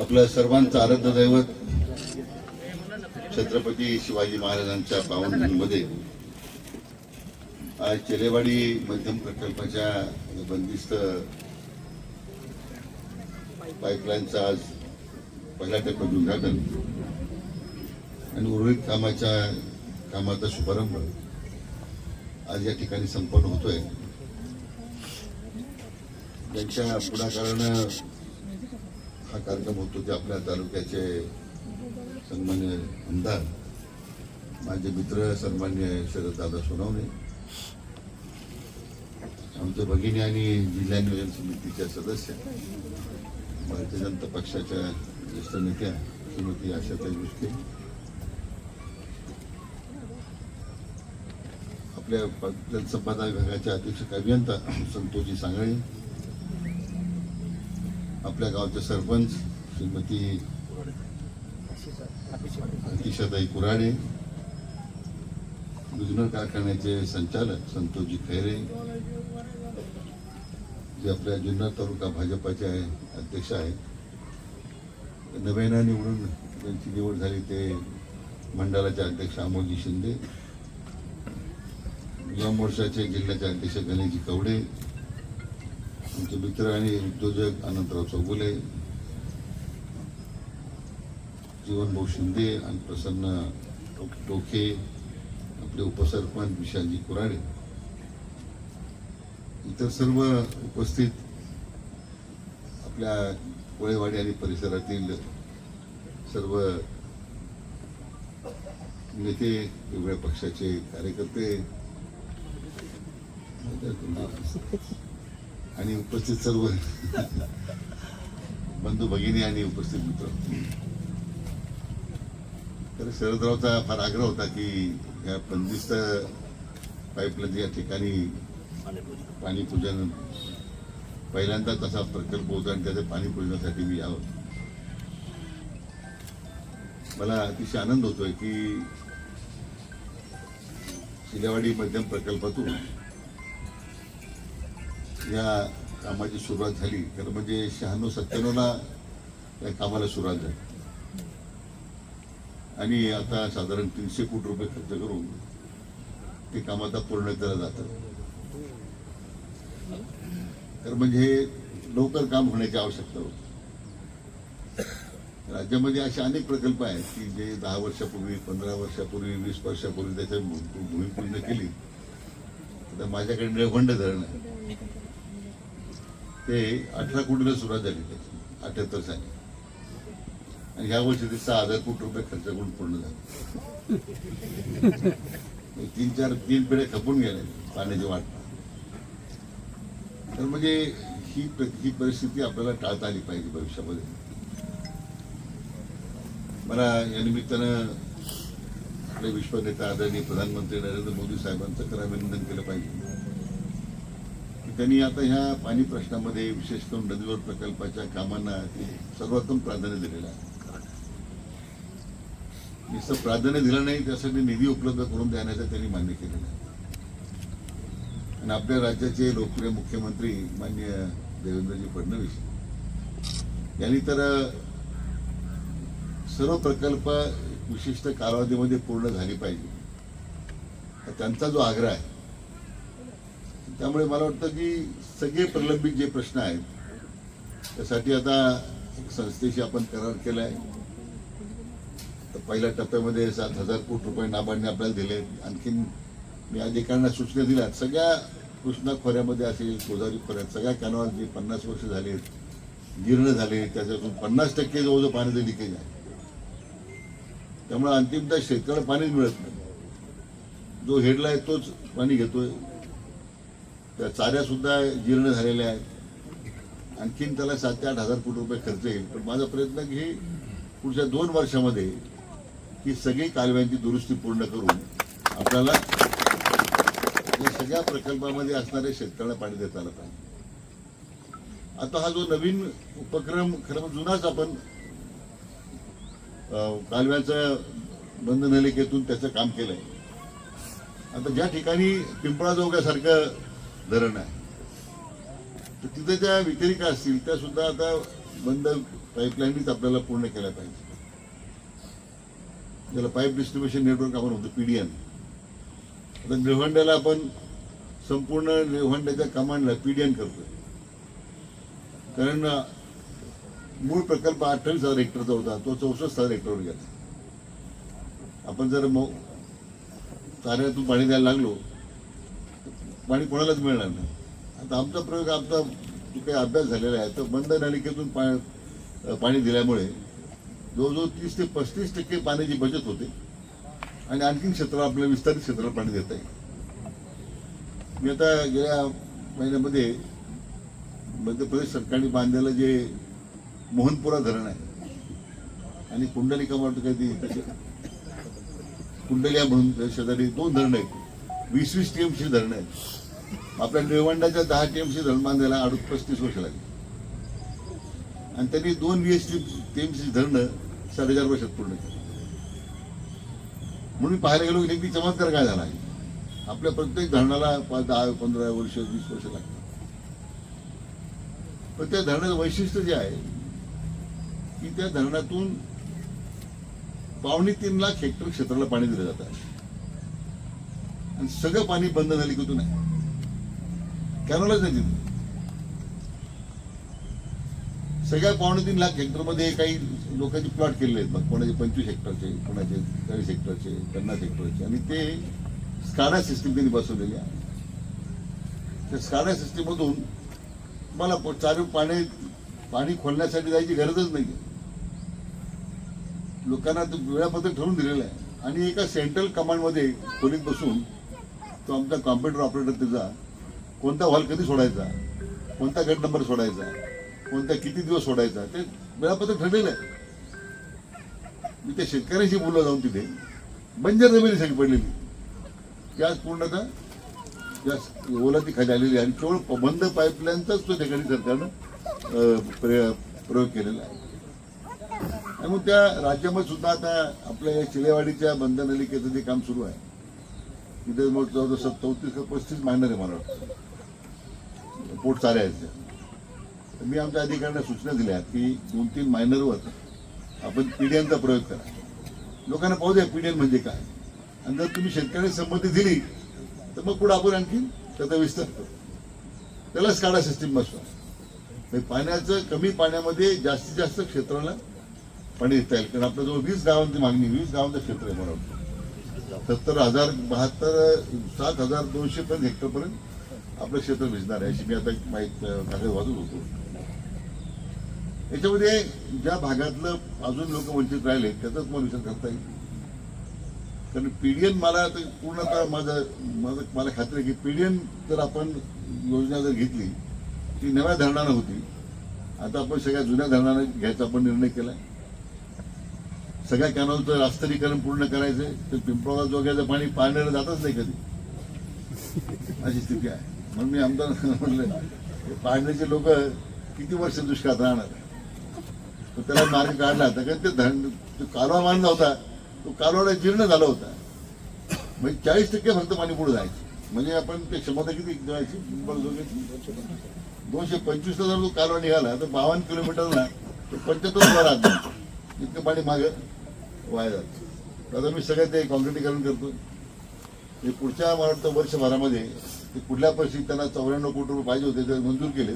आपलं सर्वांचं आराध्य दैवत छत्रपती शिवाजी महाराजांच्या पावनभूमीमध्ये आज चेलेवाडी मध्यम प्रकल्पाच्या बंदिस्त पाईपलाईनचा आज पहिला टप्प्यात उद्घाटन आणि उर्वरित कामाच्या कामाचा शुभारंभ आज या ठिकाणी संपन्न होतोय. त्यांच्या पुढाकारानं हा कार्यक्रम होतो ते आपल्या तालुक्याचे सन्मान्य आमदार माझे मित्र सन्मान्य शरददादा सोनवणे आमचे भगिनी आणि जिल्हा नियोजन समितीच्या सदस्य भारतीय जनता पक्षाच्या ज्येष्ठ नेत्या श्रीमती आशाताई मुश्के आपल्या प- विभागाच्या अधीक्षक अभियंता संतोषजी सांगळे आपल्या गावचे सरपंच श्रीमती अतिशाताई कुराडे गुजनर कारखान्याचे संचालक संतोषजी खैरे जे आपल्या जुन्नर तालुका भाजपाचे आहे अध्यक्ष आहेत. नव्यानं निवडून त्यांची निवड झाली ते मंडळाचे अध्यक्ष अमोलजी शिंदे या मोर्चाचे जिल्ह्याचे अध्यक्ष गणेशजी कवडे आमचे मित्र आणि उद्योजक अनंतराव चौगुले जीवनभाऊ शिंदे आणि प्रसन्न टोके आपले उपसरपंच विशालजी कुराडे. इतर सर्व उपस्थित आपल्या कोळेवाडी आणि परिसरातील सर्व नेते वेगवेगळ्या पक्षाचे कार्यकर्ते. आणि उपस्थित सर्व बंधू भगिनी आणि उपस्थित मित्र. तर शरदरावचा फार आग्रह होता की या बंदिस्त पाईपलाईन या ठिकाणी पाणी पूजन पहिल्यांदा तसा प्रकल्प होता आणि त्याच्या पाणी पूजनासाठी मी यावं. मला अतिशय आनंद होतोय की शिलेवाडी मध्यम प्रकल्पातून या कामाची सुरुवात झाली. तर म्हणजे शहाण्णव सत्त्याण्णवला या कामाला सुरुवात झाली. आणि आता साधारण तीनशे कोटी रुपये खर्च करून ते काम आता पूर्ण केलं जातं. तर म्हणजे हे लवकर काम होण्याची आवश्यकता होती. राज्यामध्ये असे अनेक प्रकल्प आहेत की जे दहा वर्षापूर्वी पंधरा वर्षापूर्वी वीस वर्षापूर्वी त्याच्या भू- भूमिपूर्ण केली. तर माझ्याकडे निळवंड धरण आहे. ते अठरा कोटीला सुरुवात झाली त्याची अठ्याहत्तर साली. आणि ह्या वर्षी ते सहा हजार कोटी रुपये खर्च करून पूर्ण झाले. तीन चार तीन पिढ्या खपून गेले पाण्याची वाट. तर म्हणजे ही ही परिस्थिती आपल्याला टाळता आली पाहिजे भविष्यामध्ये. मला या निमित्तानं आपले विश्वनेता आदरणीय प्रधानमंत्री नरेंद्र मोदी साहेबांचं तर अभिनंदन केलं पाहिजे. त्यांनी आता ह्या पाणी प्रश्नामध्ये विशेष करून नदीवर प्रकल्पाच्या कामांना ते सर्वोत्तम प्राधान्य दिलेलं आहे. नुसतं प्राधान्य दिलं नाही त्यासाठी निधी उपलब्ध करून देण्याचं त्यांनी मान्य केलेलं आहे. आणि आपल्या राज्याचे लोकप्रिय मुख्यमंत्री मान्य देवेंद्रजी फडणवीस यांनी तर सर्व प्रकल्प विशिष्ट कालावधीमध्ये पूर्ण झाली पाहिजे. त्यांचा जो आग्रह आहे त्यामुळे मला वाटतं की सगळे प्रलंबित जे प्रश्न आहेत त्यासाठी आता एक संस्थेशी आपण करार केला आहे तर पहिल्या टप्प्यामध्ये सात हजार कोटी रुपये नाबार्डने आपल्याला दिले आणखीन मी अधिकाऱ्यांना सूचना दिल्या सगळ्या कृष्णा खोऱ्यामध्ये असेल गोदावरी खोऱ्यात सगळ्या कॅनॉल जे पन्नास वर्ष झाले जीर्ण झाले त्याच्यातून पन्नास टक्के जवळजवळ पाण्याचं लिकेज आहे. त्यामुळे अंतिमतः शेतकऱ्याला पाणीच मिळत नाही. जो हेडला आहे तोच पाणी घेतोय. त्या चाऱ्या सुद्धा जीर्ण झालेल्या आहेत. आणखीन त्याला सात ते आठ हजार कोटी रुपये खर्च येईल. पण माझा प्रयत्न की हे पुढच्या दोन वर्षामध्ये ही सगळी कालव्यांची दुरुस्ती पूर्ण करून आपल्याला या सगळ्या प्रकल्पामध्ये असणाऱ्या शेतकऱ्याला पाणी देता आलं पाहिजे. आता हा जो नवीन उपक्रम खरं जुनाच आपण कालव्याचं बंद त्याचं काम केलंय. आता ज्या ठिकाणी पिंपळाजोगासारखं धरण आहे. तर तिथे ज्या वितरिका असतील त्या सुद्धा आता बंद पाईपलाईनच आपल्याला पूर्ण केल्या पाहिजे. ज्याला पाईप डिस्ट्रीब्युशन नेटवर्क आपण होतो पीडीएन आता निळवंड्याला आपण संपूर्ण निळवंड्याच्या कमांडला पीडीएन करतोय. कारण मूळ प्रकल्प अठ्ठावीस हजार हेक्टरचा होता तो चौसष्ट हजार हेक्टरवर गेला. आपण जर मग चाऱ्यातून पाणी द्यायला लागलो पाणी कोणालाच मिळणार नाही. आता आमचा प्रयोग आमचा जो काही अभ्यास झालेला आहे तर बंद नलिकेतून पा पाणी दिल्यामुळे जवळजवळ तीस ते पस्तीस टक्के पाण्याची बचत होते. आणि आणखीन क्षेत्र आपल्या विस्तारित क्षेत्राला पाणी देता येईल मी आता गेल्या महिन्यामध्ये मध्य प्रदेश सरकारने बांधलेलं जे मोहनपुरा धरण आहे आणि कुंडलिका म्हणतो काय ती कुंडलिया म्हणून शेजारी दोन धरणं आहेत. वीस वीस टीएमसी धरणं आहेत. आपल्या निळवंडाच्या दहा टीएमसी धरण बांधायला अडूच पस्तीस वर्ष लागली. आणि त्यांनी दोन वीस टीएमसी धरणं साडेचार वर्षात पूर्ण केलं. म्हणून मी पाहायला गेलो की नेमकी चमत्कार काय झाला आहे? आपल्या प्रत्येक धरणाला पाच दहा पंधरा वर्ष वीस वर्ष लागतात. पण त्या धरणाचं वैशिष्ट्य जे आहे की त्या धरणातून पावणे तीन लाख हेक्टर क्षेत्राला पाणी दिलं जातं. आणि सगळं पाणी बंद नलिकेतून आहे कॅनोलाच नाही तिथे. सगळ्या पावणे तीन लाख हेक्टरमध्ये काही लोकांचे प्लॉट केलेले आहेत. मग कोणाचे पंचवीस हेक्टरचे कोणाचे चाळीस हेक्टरचे पन्नास हेक्टरचे. आणि ते स्काडा सिस्टीम त्यांनी बसवलेली आहे. त्या स्काडा सिस्टीममधून मला प- पाणी पाणी खोलण्यासाठी जायची गरजच नाही लोकांना वेळापत्रक ठरवून दिलेलं आहे. आणि एका सेंट्रल कमांडमध्ये खोलीत बसून तो आमचा कॉम्प्युटर ऑपरेटर त्याचा कोणता हॉल कधी सोडायचा? कोणता गट नंबर सोडायचा? कोणता किती दिवस सोडायचा? ते वेळापत्रक ठरलेलं आहे. मी त्या शेतकऱ्याशी बोललो जाऊन तिथे. बंजर जमिनी सगळी पडलेली. त्या आज पूर्णतः त्या ओलाती खाली आलेली आहे आणि केवळ बंद पाईपलाईनचाच तो ठिकाणी सरकारनं प्रयोग केलेला आहे. त्यामुळे मग त्या राज्यामध्ये सुद्धा आता आपल्या या चिलेवाडीच्या बंद नलिकेचं जे काम सुरू आहे तिथे मग जवळजवळ चौतीस का पस्तीस मायनर आहे मला वाटतं. पोट चाऱ्या मी आमच्या अधिकाऱ्यांना सूचना दिल्या की दोन तीन मायनरवर आपण पिढ्यांचा प्रयोग करा. लोकांना पाहू द्या पीडीएन म्हणजे काय. आणि जर तुम्ही शेतकऱ्यांनी संमती दिली तर मग पुढे आपण आणखी त्याचा विस्तार करू. त्याला स्काडा सिस्टीम बसवा. पाण्याचं कमी पाण्यामध्ये जास्तीत जास्त क्षेत्राला पाणी देता येईल. कारण आपल्या जवळ वीस गावांची मागणी वीस गावांचं क्षेत्र आहे मला वाटतं. सत्तर हजार बहात्तर सात हजार दोनशे पर्यंत हेक्टरपर्यंत आपलं क्षेत्र भिजणार आहे अशी मी आता माहीत कागद वाचत होतो. याच्यामध्ये ज्या भागातलं अजून लोक वंचित राहिले त्याचाच मला विचार करता येईल. कारण पीडीएन मला आता पूर्णतः माझं माझं मला खात्री आहे की पीडीएन जर आपण योजना जर घेतली ती नव्या धरणानं होती. आता आपण सगळ्या जुन्या धरणानं घ्यायचा आपण निर्णय केलाय. सगळ्या कॅनॉलचं रास्तरीकरण पूर्ण करायचंय तर पिंपळगाव जोग्याचं पाणी पाण्याला जातच नाही कधी. अशी स्थिती आहे. म्हणून मी आमदार म्हणलं पाण्याचे लोक किती वर्ष दुष्काळात राहणार? तर त्याला मार्ग काढला होता कारण ते धरण तो कालवा मानला होता तो कालवाडा जीर्ण झाला होता. म्हणजे चाळीस टक्के फक्त पाणी पुढे जायचं. म्हणजे आपण ते क्षमता किती जायची पिंपळ जोग्याची दोनशे पंचवीसला जर तो कालवा निघाला तर बावन्न किलोमीटरला तो पंच्याहत्तर हजार इतकं पाणी मागं वाया जातं. आता मी सगळं ते कॉन्क्रिटीकरण करतो. म्हणजे पुढच्या मला वाटतं वर्षभरामध्ये ते कुठल्या परिस्थितीत त्यांना चौऱ्याण्णव कोटी रुपये पाहिजे होते ते मंजूर केले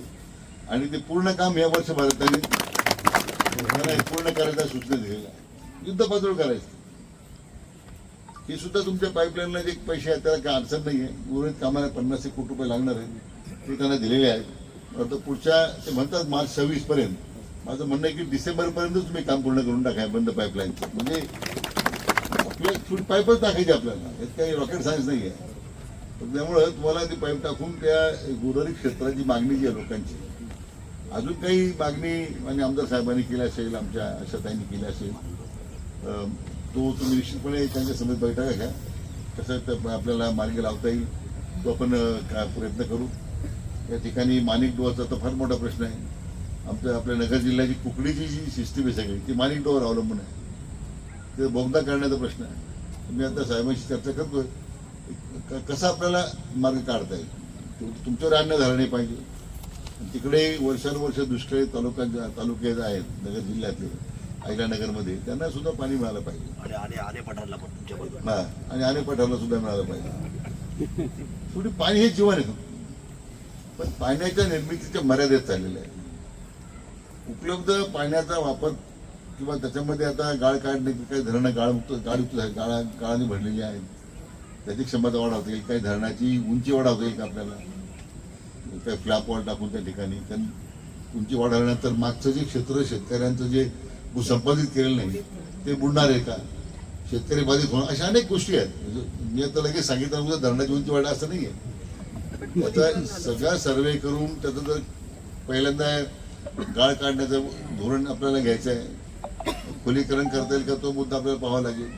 आणि ते पूर्ण काम या वर्षभरात त्यांनी त्यांना पूर्ण करायच्या सूचना दिलेल्या आहे युद्ध पातळी करायचं. हे सुद्धा तुमच्या पाईपलाईनला जे पैसे आहेत त्याला काही अडचण नाही आहे उर्वरित कामाला पन्नास एक कोटी रुपये लागणार आहेत ते त्यांना दिलेले आहेत. पुढच्या ते म्हणतात मार्च सव्वीस पर्यंत. माझं म्हणणं आहे की डिसेंबर पर्यंत तुम्ही काम पूर्ण करून टाकाय बंद पाईपलाईनचं. म्हणजे आपल्या फूड पाईपच टाकायची आपल्याला. यात काही रॉकेट सायन्स नाही आहे त्यामुळं तुम्हाला ती पाईप टाकून त्या उर्वरित क्षेत्राची मागणी जी आहे लोकांची अजून काही मागणी आणि आमदार साहेबांनी केली असेल आमच्या आशाताईंनी केली असेल तो तुम्ही निश्चितपणे त्यांच्या समेत बैठका घ्या. कसं आपल्याला मार्ग लावता येईल. तो आपण काय प्रयत्न करू. या ठिकाणी मानिक डोहाचा तर फार मोठा प्रश्न आहे. आमच्या आपल्या नगर जिल्ह्याची कुकडीची जी सिस्टीम आहे सगळी ती माणिक डोहावर अवलंबून आहे. ते बोगदा काढण्याचा प्रश्न आहे. मी आता साहेबांशी चर्चा करतोय. कसा आपल्याला मार्ग काढता येईल? तुमच्यावर अन्य झालं नाही पाहिजे. तिकडे वर्षानुवर्ष दुष्काळी तालुक्यांच्या तालुके आहेत नगर जिल्ह्यातले अहिल्यानगरमध्ये त्यांना सुद्धा पाणी मिळालं पाहिजे. हा आणि आणे पठारला सुद्धा मिळालं पाहिजे. शेवटी पाणी हे जीवन आहे. पण पाण्याच्या निर्मितीच्या मर्यादेत चाललेलं आहे. उपलब्ध पाण्याचा वापर किंवा त्याच्यामध्ये आता गाळ काढणे काही धरणं गाळमुक्त गाळयुक्त आहे गाळा गाळाने भरलेली आहेत. त्याची क्षमता वाढवता येईल काही धरणाची उंची वाढवता येईल का आपल्याला. काही फ्लॅप वॉल टाकून त्या ठिकाणी. कारण उंची वाढवल्यानंतर मागचं जे क्षेत्र शेतकऱ्यांचं जे भूसंपादित केलेलं नाही ते बुडणार आहे का? शेतकरी बाधित होणार अशा अनेक गोष्टी आहेत. म्हणजे मी आता लगेच सांगितलं म्हणजे धरणाची उंची वाढ असं नाही आहे त्याचा सगळा सर्वे करून त्याचं जर पहिल्यांदा गाळ काढण्याचं धोरण आपल्याला घ्यायचं आहे खोलीकरण करता येईल का तो मुद्दा आपल्याला पाहावा लागेल.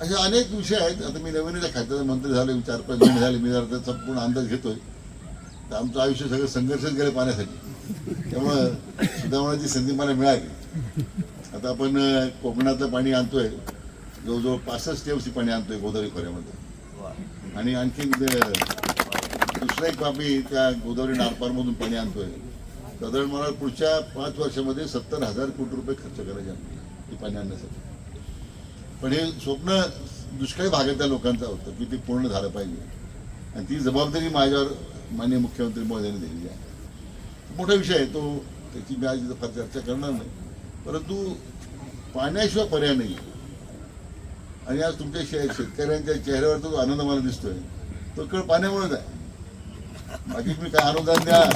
असे अनेक विषय आहेत. आता मी नवीन खात्याचा मंत्री झालो चार पाच महिने झाले. मी जरा संपूर्ण पूर्ण अंदाज घेतोय. तर आमचं आयुष्य सगळं संघर्षच गेलं पाण्यासाठी. त्यामुळं सुधारण्याची संधी मला मिळाली. आता आपण कोकणातलं पाणी आणतोय. जवळजवळ पासष्ट टी पाणी आणतोय गोदावरी खोऱ्यामध्ये. आणि आणखीन दुसऱ्या एक बाबी त्या गोदावरी नारपारमधून पाणी आणतोय. साधारण मला पुढच्या पाच वर्षामध्ये सत्तर हजार कोटी रुपये खर्च करायचे आपल्याला हे पाणी आणण्यासाठी. पण हे स्वप्न दुष्काळी भागातल्या लोकांचं होतं की ते पूर्ण झालं पाहिजे. आणि ती जबाबदारी माझ्यावर माननीय मुख्यमंत्री महोदयांनी दिलेली आहे. मोठा विषय आहे तो त्याची मी आज फार चर्चा करणार नाही. परंतु पाण्याशिवाय पर्याय नाही आणि आज तुमच्या शे शेतकऱ्यांच्या चेहऱ्यावर तो आनंद मला दिसतोय. तो केवळ पाण्यामुळेच आहे. बाकी तुम्ही काय अनुदान द्या.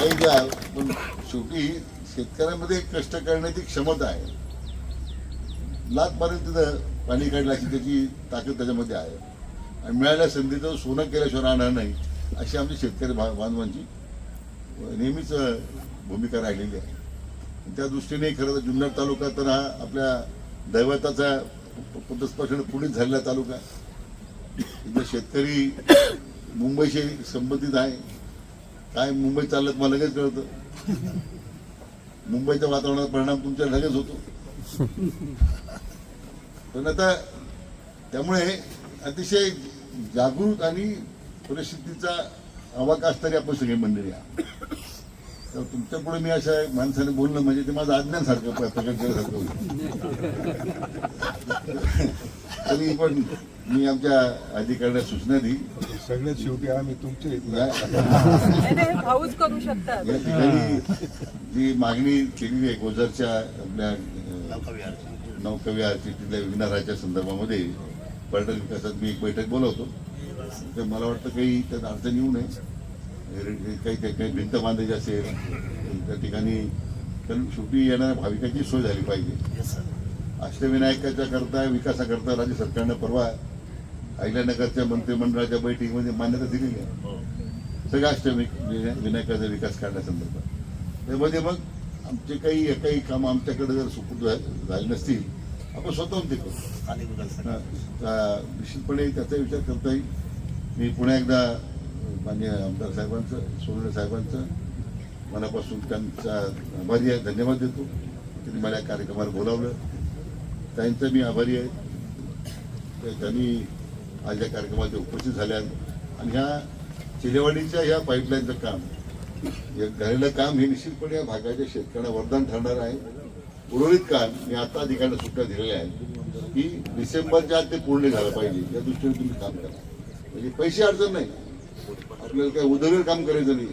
काही द्या पण शेवटी शेतकऱ्यांमध्ये कष्ट करण्याची क्षमता आहे. लाख मारेल तिथं पाणी काढलं अशी त्याची ताकद त्याच्यामध्ये आहे. आणि मिळाल्या संधीचं सोनं केल्याशिवाय राहणार नाही अशी आमची शेतकरी भा बांधवांची नेहमीच भूमिका राहिलेली आहे. त्या दृष्टीने खरं तर जुन्नर तालुका तर हा आपल्या दैवताचा पदस्पर्शाने पुढेच झालेला तालुका इथं शेतकरी मुंबईशी संबंधित आहे. काय मुंबई चाललं मला लगेच कळतं. मुंबईच्या वातावरणाचा परिणाम तुमच्या लगेच होतो. पण आता त्यामुळे अतिशय जागृत आणि परिस्थितीचा अवकाश तरी आपण सगळे मंडळी तर तुमच्यापुढे मी अशा माणसाने बोलणं म्हणजे ते माझं अज्ञानसारखं प्रकट केल्यासारखं होईल. तरी पण मी आमच्या अधिकाऱ्यांना सूचना दी सगळ्यात शेवटी आम्ही तुमचे या नाही, नाही, भाऊच करू शकतात. या ठिकाणी जी मागणी केलेली आहे गोजरच्या आपल्या अं, नौकाविहार नौकविहारची तिथल्या विघ्नराच्या संदर्भामध्ये पर्यटन विकासात मी एक बैठक बोलवतो. तर मला वाटतं काही त्यात अडचण येऊ नये. काही काही काही भिंत बांधायची असेल त्या ठिकाणी कारण शेवटी येणाऱ्या भाविकांची सोय झाली पाहिजे. अष्टविनायकाच्या करता विकासाकरता राज्य सरकारनं परवा अहिल्यानगरच्या मंत्रिमंडळाच्या बैठकीमध्ये मान्यता दिलेली आहे. हो. सगळ्या अष्टविक विनायकाचा विकास करण्यासंदर्भात. त्यामध्ये मग आमचे काही काही कामं आमच्याकडे जर सुपूर्द झाले नसतील आपण स्वतःहून ते करू. निश्चितपणे त्याचा विचार करता येईल मी पुन्हा एकदा मान्य आमदार साहेबांचं सोनवणे साहेबांचं मनापासून त्यांचा आभारी आहे धन्यवाद देतो. त्यांनी मला या कार्यक्रमाला बोलावलं. त्यांचा मी आभारी आहे. तर त्यांनी आज या कार्यक्रमात उपस्थित झाल्या आणि ह्या चिलेवाडीच्या ह्या पाईपलाईनचं काम झालेलं काम हे निश्चितपणे या भागाच्या शेतकऱ्यांना वरदान ठरणार आहे. उर्वरित काम मी आता अधिकाऱ्यांना सुट्ट्या दिलेल्या आहेत की डिसेंबरच्या आत ते पूर्ण झालं पाहिजे. या दृष्टीने तुम्ही काम करा. म्हणजे पैसे अडचण नाही. आपल्याला काय उदरवर काम करायचं नाही.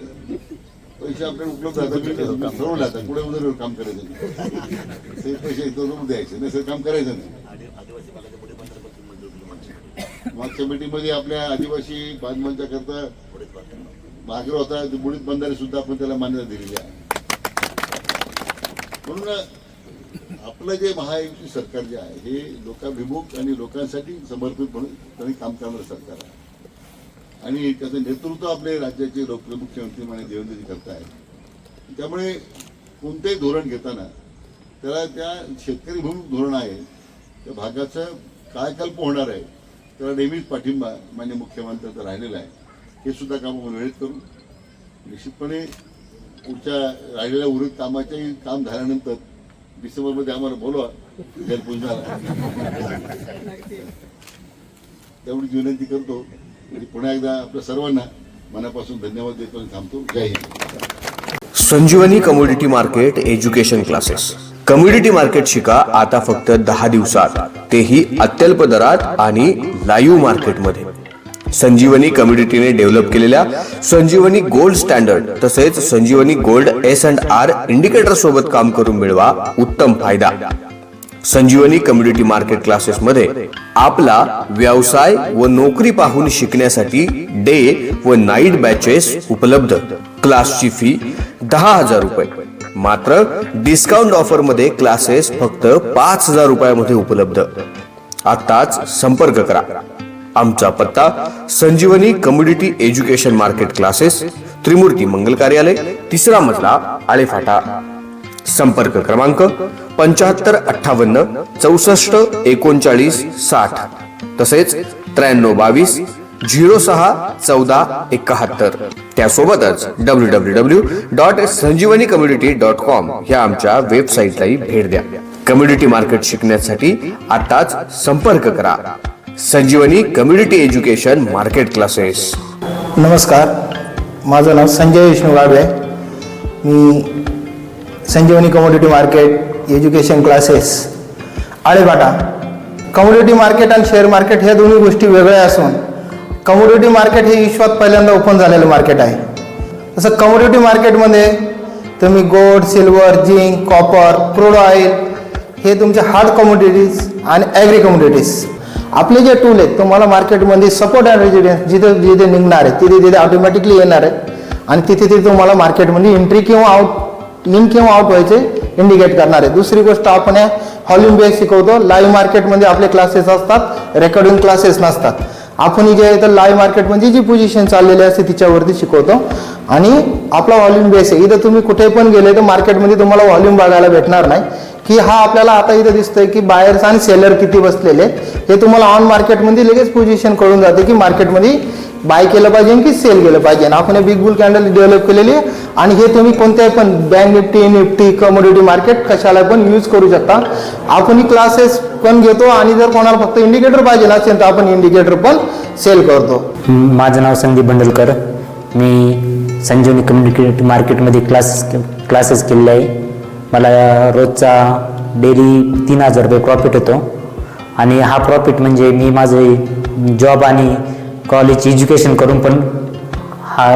पैसे आपल्याला उपलब्ध राहतात ठरवलं आता पुढे उदरवर काम करायचं नाही. ते पैसे इथं द्यायचे. नाही काम करायचं नाही. मागच्या मीटिंगमध्ये आपल्या आदिवासी बांधवांच्या करता मागे होता. बुडीत बंधारे सुद्धा आपण त्याला मान्यता दिलेली आहे. म्हणून आपलं जे महायुती सरकार जे आहे हे लोकाभिमुख आणि लोकांसाठी समर्पित म्हणून त्यांनी काम करणारं सरकार आहे. आणि त्याचं नेतृत्व आपले राज्याचे लोक मुख्यमंत्री माने देवेंद्रजी करत आहेत त्यामुळे कोणतेही धोरण घेताना त्याला त्या शेतकरी म्हणून धोरण आहे. त्या भागाचं कायकल्प होणार आहे. त्याला नेहमीच पाठिंबा मान्य मुख्यमंत्र्यांचा राहिलेला आहे. हे सुद्धा काम आपण वेळेत करू. निश्चितपणे पुढच्या राहिलेल्या उर्वरित कामाच्याही काम झाल्यानंतर डिसेंबरमध्ये आम्हाला बोलवा. जलपूजनाला तेवढीच विनंती करतो. आणि पुन्हा एकदा आपल्या सर्वांना मनापासून धन्यवाद देतो आणि थांबतो. जय Hind. Sanjivani commodity market education classes. Community market शिका आता फक्त दहा दिवसात. तेही अत्यल्प दरात आणि लाईव्ह मार्केटमध्ये. संजीवनी कम्युनिटीने डेव्हलप केलेल्या संजीवनी गोल्ड स्टँडर्ड तसेच Sanjivani gold S and R indicator सोबत काम करून मिळवा उत्तम फायदा. संजीवनी कम्युनिटी मार्केट क्लासेस मध्ये आपला व्यवसाय व नोकरी पाहून शिकण्यासाठी डे व नाईट बॅचेस उपलब्ध. क्लासची फी दहा हजार रुपये. मात्र डिस्काउंट ऑफरमध्ये क्लासेस फक्त पाच हजार रुपयामध्ये उपलब्ध. आताच संपर्क करा. आमचा पत्ता Sanjivani community education market classes Trimurti Mangal Karyalay तिसरा मजला आळेफाटा. संपर्क क्रमांक पंच्याहत्तर अठ्ठावन्न चौसष्ट एकोणचाळीस साठ. तसेच त्र्याण्णव बावीस झिरो सहा चौदा एकाहत्तर. त्यासोबतच W W W dot Sanjivani community dot com ह्या आमच्या वेबसाईटलाही भेट द्या. कम्युनिटी मार्केट शिकण्यासाठी आताच संपर्क करा. Sanjivani community education market classes. नमस्कार. माझं नाव संजय विष्णू गाडवे मी Sanjivani community market education classes Alephata commodity market आणि शेअर मार्केट ह्या दोन्ही गोष्टी वेगळ्या असून कमोडिटी मार्केट हे विश्वात पहिल्यांदा ओपन झालेलं मार्केट आहे. तसं कमोडिटी मार्केटमध्ये तुम्ही gold silver zinc copper crude oil हे तुमचे हार्ड कमोडिटीज आणि ॲग्री कमोडिटीज आपले जे टूल आहेत तुम्हाला मार्केटमध्ये सपोर्ट अँड रेजिडेन्स जिथे जिथे निघणार आहे तिथे तिथे ऑटोमॅटिकली येणार आहे. आणि तिथे तिथे तुम्हाला मार्केटमध्ये एंट्री किंवा आउट इन किंवा आउट व्हायचे इंडिकेट करणार. आहे दुसरी गोष्ट आपण या हॉल्यूम बेस शिकवतो. लाईव्ह मार्केटमध्ये आपले क्लासेस असतात. रेकॉर्डिंग क्लासेस नसतात. आपण जे आहे तर लाईव्ह मार्केटमध्ये जी पोझिशन चाललेली असते तिच्यावरती शिकवतो. आणि आपला व्हॉल्यूम बेस आहे. इथं तुम्ही कुठे पण गेले तर मार्केटमध्ये तुम्हाला व्हॉल्यूम बघायला भेटणार नाही. की हा आपल्याला आता इथं दिसतोय की बायर्स आणि सेलर किती बसलेले हे तुम्हाला ऑन मार्केटमध्ये लगेच पोझिशन कळून जाते की मार्केटमध्ये बाय केलं पाहिजे की सेल केलं पाहिजे. आपण बिग बुल कॅन्डल डेव्हलप केलेली आहे. आणि हे तुम्ही कोणत्याही पण bank Nifty Nifty commodity market कशाला पण यूज करू शकता. आपण क्लासेस पण घेतो आणि जर कोणाला फक्त इंडिकेटर पाहिजे असेल तर आपण इंडिकेटर पण सेल करतो. माझं नाव संदीप बंडलकर. मी संजीवनी कम्युनिकेट मार्केटमध्ये क्लास क्लासेस केलेले आहे. मला रोजचा डेली तीन हजार रुपये प्रॉफिट होतो. आणि हा प्रॉफिट म्हणजे मी माझे जॉब आणि कॉलेज एज्युकेशन करून पण हा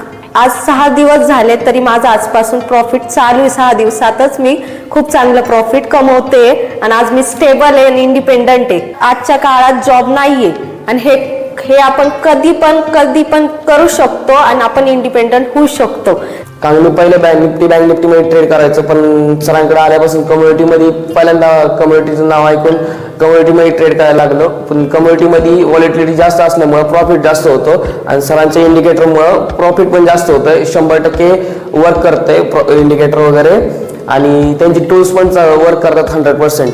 आज सहा दिवस झाले तरी माझं आजपासून प्रॉफिट चालू आहे. सहा दिवसातच मी खूप चांगलं प्रॉफिट कमवते. आणि आज मी स्टेबल आहे आणि इंडिपेंडंट आहे. आजच्या काळात जॉब नाहीये. आणि हे हे आपण कधी पण कधी पण करू शकतो आणि आपण इंडिपेंडंट होऊ शकतो. कारण मी पहिले बँक निफ्टी बँक निफ्टीमध्ये ट्रेड करायचो पण सरांकडे आल्यापासून कम्युनिटीमध्ये पहिल्यांदा कम्युनिटीचं नाव ऐकून कम्युनिटीमध्ये ट्रेड करायला लागलो. पण कम्युनिटीमध्ये व्हॉलिटिलिटी जास्त असल्यामुळं प्रॉफिट जास्त होतं आणि सरांच्या इंडिकेटरमुळं प्रॉफिट पण जास्त होतं शंभर टक्के वर्क करतंय इंडिकेटर वगैरे. आणि त्यांची टूल्स पण वर्क करतात हंड्रेड पर्सेंट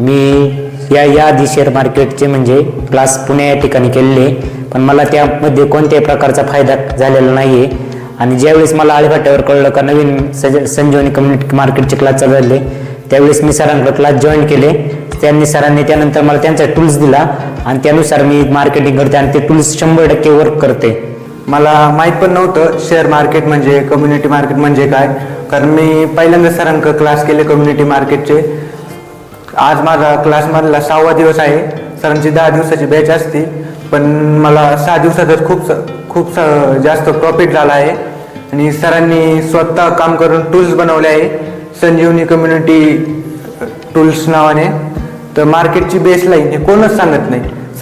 मी या याआधी शेअर मार्केटचे म्हणजे क्लास पुणे या ठिकाणी केलेले. पण मला त्यामध्ये कोणत्याही प्रकारचा फायदा झालेला नाही आहे आणि ज्यावेळेस मला आळेफाट्यावर कळलं का नवीन सज संजीवनी कम्युनिटी मार्केटचे क्लास चालू झाले त्यावेळेस मी सरांकडे क्लास जॉईन केले. त्यांनी सरांनी त्यानंतर मला त्यांचा टूल्स दिला आणि त्यानुसार मी मार्केटिंग करते आणि ते टूल्स शंभर टक्के वर्क करते. मला माहीत पण नव्हतं शेअर मार्केट म्हणजे कम्युनिटी मार्केट म्हणजे काय. कारण मी पहिल्यांदा सरांक क्लास केले कम्युनिटी मार्केटचे आज माझा क्लासमधला सहावा दिवस आहे. सरांची दहा दिवसाची बॅच असते. पण मला सहा दिवसातच खूप स- खूप स- जास्त प्रॉफिट झाला आहे. आणि सरांनी स्वतः काम करून टूल्स बनवले आहे. संजीवनी कम्युनिटी टूल्स नावाने. तर मार्केटची बेसलाईन हे कोणच सांगत नाही.